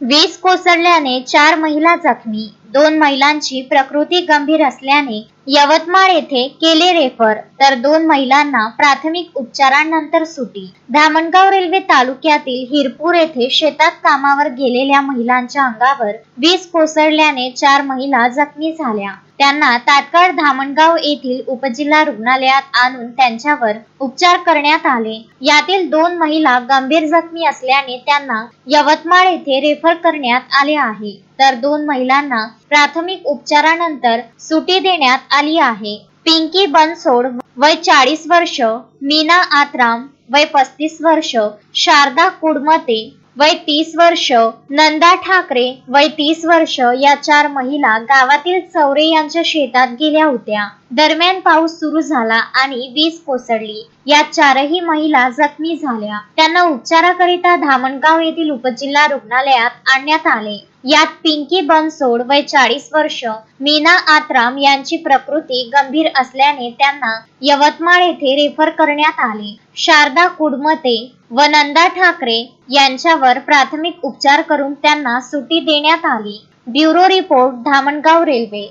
वीज कोसळल्याने चार महिला जखमी. दोन महिलांची प्रकृती गंभीर असल्याने यवतमाळ येथे केले रेफर. तर दोन महिलांना प्राथमिक उपचारानंतर सुटी. धामणगाव रेल्वे तालुक्यातील हिरपूर येथे शेतात कामावर गेलेल्या महिलांच्या अंगावर वीज कोसळल्याने चार महिला जखमी झाल्या. त्यांना तात्काळ धामणगाव येथील उपजिल्हा रुग्णालयात आणून त्यांच्यावर उपचार करण्यात आले. यातील दोन महिला गंभीर जखमी असल्याने त्यांना यवतमाळ येथे रेफर करण्यात आले आहे. तर दोन महिलांना प्राथमिक उपचारानंतर सुटी देण्यात आली आहे. पिंकी बनसोड वय चाळीस वर्ष मीना आत्राम वय पस्तीस वर्ष शारदा कुडमते वय तीस वर्ष नंदा ठाकरे वय तीस वर्ष या चार महिला गावातील चौरे यांच्या शेतात गेल्या होत्या. दरम्यान पाऊस सुरू झाला आणि वीज कोसळली. या चारही महिला जखमी झाल्या. त्यांना उपचाराकरिता धामणगाव येथील उपजिल्हा रुग्णालयात आणण्यात आले. यात पिंकी बनसोड वय चाळीस वर्ष मीना आत्राम यांची प्रकृती गंभीर असल्याने त्यांना यवतमाळ येथे रेफर करण्यात आले. शारदा कुडमते व नंदा ठाकरे यांच्यावर प्राथमिक उपचार करून त्यांना सुटी देण्यात आली. Bureau report Dhamangaon railway.